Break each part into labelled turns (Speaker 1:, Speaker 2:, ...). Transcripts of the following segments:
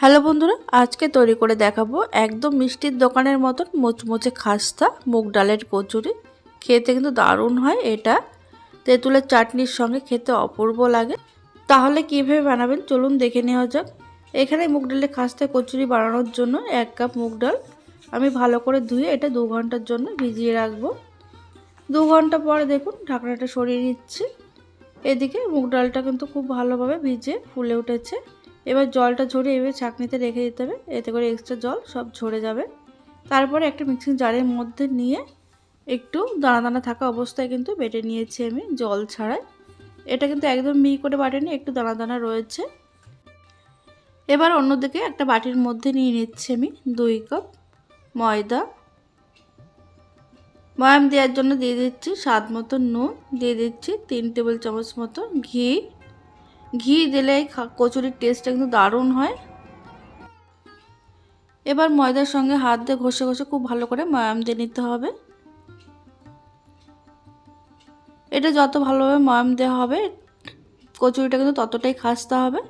Speaker 1: Hello বন্ধুরা, আজকে তৈরি করে দেখাবো একদম মিষ্টির দোকানের মতন মোচমোচে খাস্তা, মুগ ডালের কচুরি। খেতে কিন্তু দারুণ হয় এটা। তেঁতুলের চাটনির সঙ্গে খেতে অপূর্ব লাগে। তাহলে কীভাবে বানাবেন চলুন দেখে নেওয়া যাক। এখানে মুগ ডালের খাস্তা, কচুরি বানানোর জন্য এক কাপ মুগ ডাল। আমি ভালো করে ধুয়ে এটা দু ঘণ্টার জন্য ভিজিয়ে রাখব। দু ঘণ্টা পরে দেখুন ঢাকনাটা সরিয়ে নিচ্ছি। এদিকে মুগ ডালটা কিন্তু খুব ভালোভাবে ভিজে ফুলে উঠেছে। এবার জলটা ঝরিয়ে এবার ছাঁকনিতে রেখে দিতে হবে। এতে করে এক্সট্রা জল সব ঝরে যাবে। তারপরে একটা মিক্সিং জারের মধ্যে নিয়ে একটু দানা দানা থাকা অবস্থায় কিন্তু বেটে নিয়েছি আমি জল ছাড়াই। এটা কিন্তু একদম মি করে বাটেনি, একটু দানা দানা রয়েছে। এবার অন্যদিকে একটা বাটির মধ্যে নিয়ে নিচ্ছি আমি দুই কাপ ময়দা। ময়াম দেওয়ার জন্য দিয়ে দিচ্ছি স্বাদ মতো নুন, দিয়ে দিচ্ছি তিন টেবিল চামচ মতো ঘি। ঘি দিলে কচুরির টেস্টটা কিন্তু দারুণ হয়। এবার ময়দার সঙ্গে হাত দিয়ে ঘষে ঘষে খুব ভালো করে ময়াম দিয়ে নিতে হবে। এটা যত ভালোভাবে ময়াম দেওয়া হবে, কচুরিটা কিন্তু ততটাই খাসতে হবে।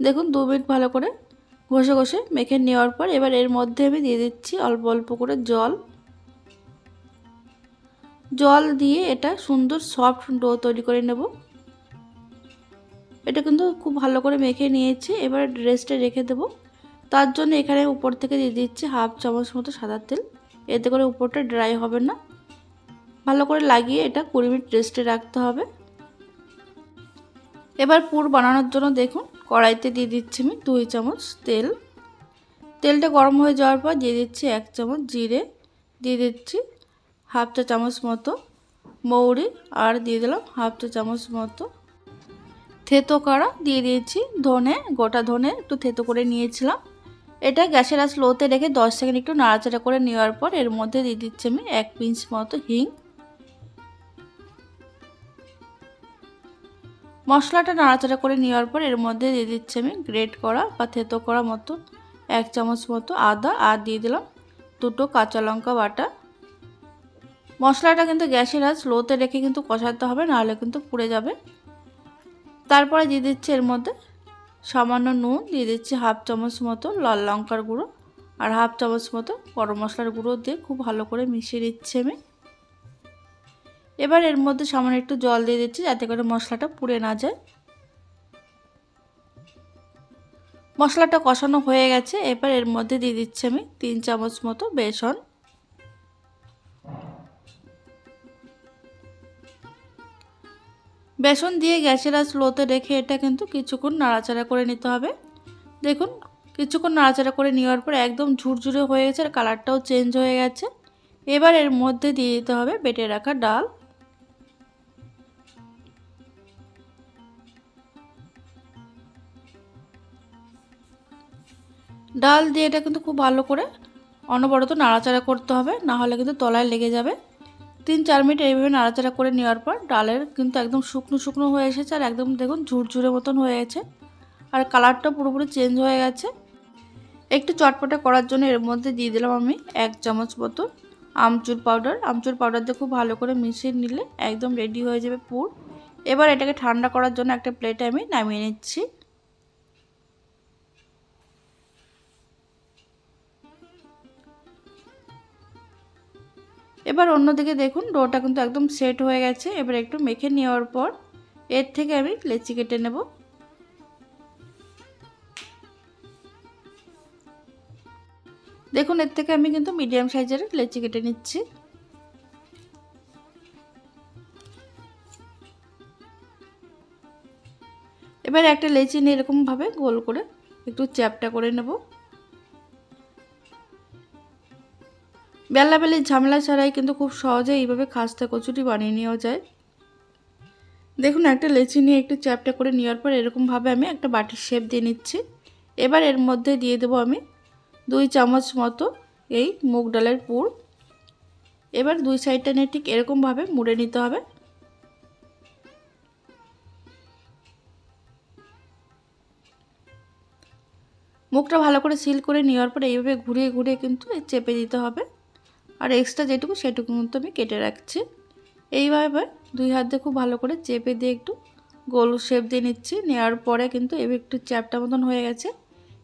Speaker 1: দেখুন, দু মিনিট ভালো করে ঘষে ঘষে মেখে নেওয়ার পর এবার এর মধ্যে আমি দিয়ে দিচ্ছি অল্প অল্প করে জল। জল দিয়ে এটা সুন্দর সফট ডো তৈরি করে নেব। এটা কিন্তু খুব ভালো করে মেখে নিয়েছি। এবার রেস্টে রেখে দেবো। তার জন্য এখানে উপর থেকে দিয়ে দিচ্ছি হাফ চামচ মতো সাদা তেল। এতে করে উপরটা ড্রাই হবে না। ভালো করে লাগিয়ে এটা কুড়ি মিনিট রেস্টে রাখতে হবে। এবার পুর বানানোর জন্য দেখুন, কড়াইতে দিয়ে দিচ্ছি আমি দুই চামচ তেল। তেলটা গরম হয়ে যাওয়ার পর দিয়ে দিচ্ছি এক চামচ জিরে। দিয়ে দিচ্ছি হাফ চা চামচ মতো মৌরি। আর দিয়ে দিলাম হাফ চা চামচ মতো থেতো করা, দিয়ে দিয়েছি ধনে, গোটা ধনে একটু থেতো করে নিয়েছিলাম। এটা গ্যাসের আস লোতে রেখে দশ সেকেন্ড একটু নাড়াচাড়া করে নেওয়ার পর এর মধ্যে দিয়ে দিচ্ছি আমি এক পিঞ্চ মতো হিং। মশলাটা নাড়াচাড়া করে নেওয়ার পর এর মধ্যে দিয়ে দিচ্ছি আমি গ্রেট করা বা থেতো করা মতো এক চামচ মতো আদা, আর দিয়ে দিলাম দুটো কাঁচা লঙ্কা বাটা। মশলাটা কিন্তু গ্যাসের আজ স্লোতে রেখে কিন্তু কষাতে হবে, নাহলে কিন্তু পুড়ে যাবে। তারপরে দিয়ে দিচ্ছি এর মধ্যে সামান্য নুন, দিয়ে দিচ্ছি হাফ চামচ মতো লাল লঙ্কার গুঁড়ো আর হাফ চামচ মতো গরম মশলার গুঁড়ো দিয়ে খুব ভালো করে মিশিয়ে দিচ্ছি আমি। এবার এর মধ্যে সামান্য একটু জল দিয়ে দিচ্ছি যাতে করে মশলাটা পুড়ে না যায়। মশলাটা কষানো হয়ে গেছে, এবার এর মধ্যে দিয়ে দিচ্ছি আমি তিন চামচ মতো বেসন। বেসন দিয়ে গ্যাসের আজ স্লোতে রেখে এটা কিন্তু কিছুক্ষণ নাড়াচাড়া করে নিতে হবে। দেখুন, কিছুক্ষণ নাড়াচাড়া করে নেওয়ার পর একদম ঝুরঝুরে হয়ে গেছে আর কালারটাও চেঞ্জ হয়ে গেছে। এবার এর মধ্যে দিয়ে দিতে হবে বেটে রাখা ডাল। ডাল দিয়ে এটা কিন্তু খুব ভালো করে অনবরত নাড়াচাড়া করতে হবে, না হলে কিন্তু তলায় লেগে যাবে। তিন চার মিনিট এইভাবে নাড়াচাড়া করে নেওয়ার পর ডালের কিন্তু একদম শুকনো শুকনো হয়ে এসেছে আর একদম দেখুন ঝুরঝুরে মতন হয়ে গেছে। আর কালারটা পুরোপুরি চেঞ্জ হয়ে গেছে। একটু চটপটা করার জন্য এর মধ্যে দিয়ে দিলাম আমি এক চামচ মতো আমচুর পাউডার। আমচুর পাউডার দিয়ে খুব ভালো করে মিশিয়ে নিলে একদম রেডি হয়ে যাবে পুর। এবার এটাকে ঠান্ডা করার জন্য একটা প্লেটে আমি নামিয়ে নিচ্ছি। এবার অন্যদিকে দেখুন, ডোটা কিন্তু একদম সেট হয়ে গেছে। এবার একটু মেখে নেওয়ার পর এর থেকে আমি লেচি কেটে নেব। দেখুন, এর থেকে আমি কিন্তু মিডিয়াম সাইজের লেচি কেটে নিচ্ছি। এবার একটা লেচি নিয়ে এরকমভাবে গোল করে একটু চ্যাপটা করে নেব। বেলাবেলির ঝামেলা ছাড়াই কিন্তু খুব সহজে এইভাবে খাস্তা কচুরি বানিয়ে নেওয়া যায়। দেখুন, একটা লেচি নিয়ে একটু চ্যাপটা করে নেওয়ার পর এরকমভাবে আমি একটা বাটির শেপ দিয়ে নিচ্ছি। এবার এর মধ্যে দিয়ে দেবো আমি দুই চামচ মতো এই মুগ ডালের পুর। এবার দুই সাইডটা নিয়ে ঠিক এরকমভাবে মুড়ে নিতে হবে। মুখটা ভালো করে সিল করে নেওয়ার পর এইভাবে ঘুরিয়ে ঘুরিয়ে কিন্তু চেপে দিতে হবে। আর এক্সট্রা যেটুকু সেটুকু কিন্তু আমি কেটে রাখছি। এইভাবে দুই হাত দিয়ে খুব ভালো করে চেপে দিয়ে একটু গোল শেপ দিয়ে নিচ্ছি। নেওয়ার পরে কিন্তু এবার একটু চ্যাপটা মতন হয়ে গেছে।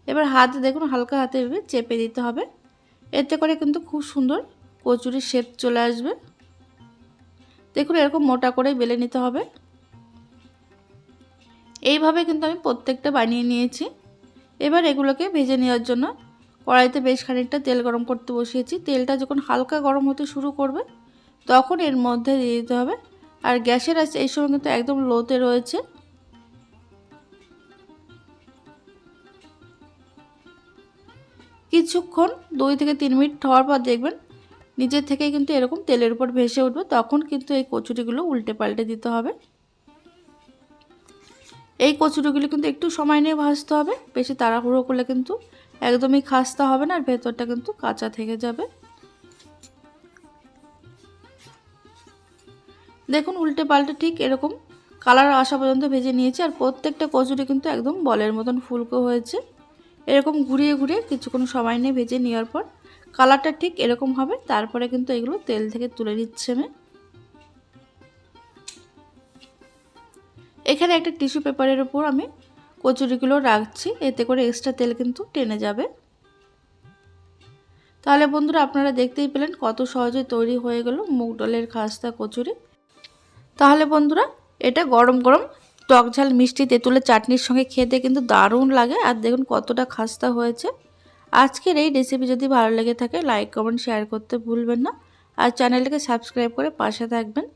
Speaker 1: এবার হাত দেখুন হালকা হাতে এভাবে চেপে দিতে হবে। এতে করে কিন্তু খুব সুন্দর কচুরির শেপ চলে আসবে। দেখুন এরকম মোটা করে বেলে নিতে হবে। এইভাবে কিন্তু আমি প্রত্যেকটা বানিয়ে নিয়েছি। এবার এগুলোকে ভেজে নেওয়ার জন্য কড়াইতে বেশ খানিকটা তেল গরম করতে বসিয়েছি। তেলটা যখন হালকা গরম হতে শুরু করবে, তখন এর মধ্যে দিয়ে দিতে হবে। আর গ্যাসের আছে এই সময় কিন্তু একদম লোতে রয়েছে। কিছুক্ষণ দুই থেকে তিন মিনিট হওয়ার পর দেখবেন নিজের থেকেই কিন্তু এরকম তেলের উপর ভেসে উঠবে। তখন কিন্তু এই কচুরিগুলো উল্টে পাল্টে দিতে হবে। এই কচুরিগুলো কিন্তু একটু সময় নিয়ে ভাজতে হবে। বেশি তাড়াহুড়ো করলে কিন্তু একদমই খাস্তা হবে না আর ভেতরটা কিন্তু কাঁচা থেকে যাবে। দেখুন, উল্টে পাল্টে ঠিক এরকম কালার আসা পর্যন্ত ভেজে নিয়েছি আর প্রত্যেকটা কচুরি কিন্তু একদম বলের মতন ফুলকো হয়েছে। এরকম ঘুরিয়ে ঘুরিয়ে কিছুক্ষণ সময় নিয়ে ভেজে নেওয়ার পর কালারটা ঠিক এরকম হবে, তারপরে কিন্তু এগুলো তেল থেকে তুলে নিচ্ছে আমি। এখানে একটা টিস্যু পেপারের উপর আমি কচুরিগুলো রাখছি, এতে করে এক্সট্রা তেল কিন্তু টেনে যাবে। তাহলে বন্ধুরা আপনারা দেখতেই পেলেন কত সহজে তৈরি হয়ে গেল মুগ ডালের খাস্তা কচুরি। তাহলে বন্ধুরা, এটা গরম গরম টক ঝাল মিষ্টি তেঁতুলের চাটনির সঙ্গে খেতে কিন্তু দারুণ লাগে। আর দেখুন কতটা খাস্তা হয়েছে। আজকের এই রেসিপি যদি ভালো লেগে থাকে লাইক কমেন্ট শেয়ার করতে ভুলবেন না। আর চ্যানেলটাকে সাবস্ক্রাইব করে পাশে থাকবেন।